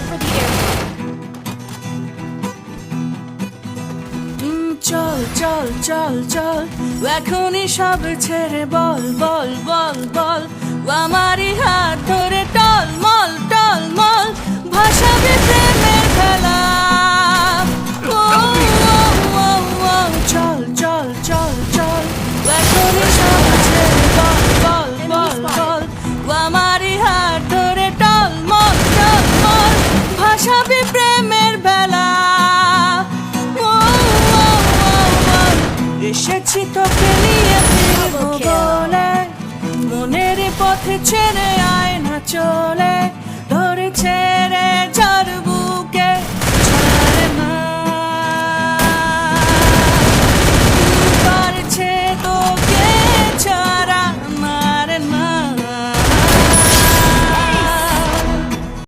for the. উম, চল চল চল চল এখনই সব ছেড়ে বল বল বল বল এসেছি তোকে নিয়ে ফিরবো বলে। মনের পথে ছেড়ে আয় না।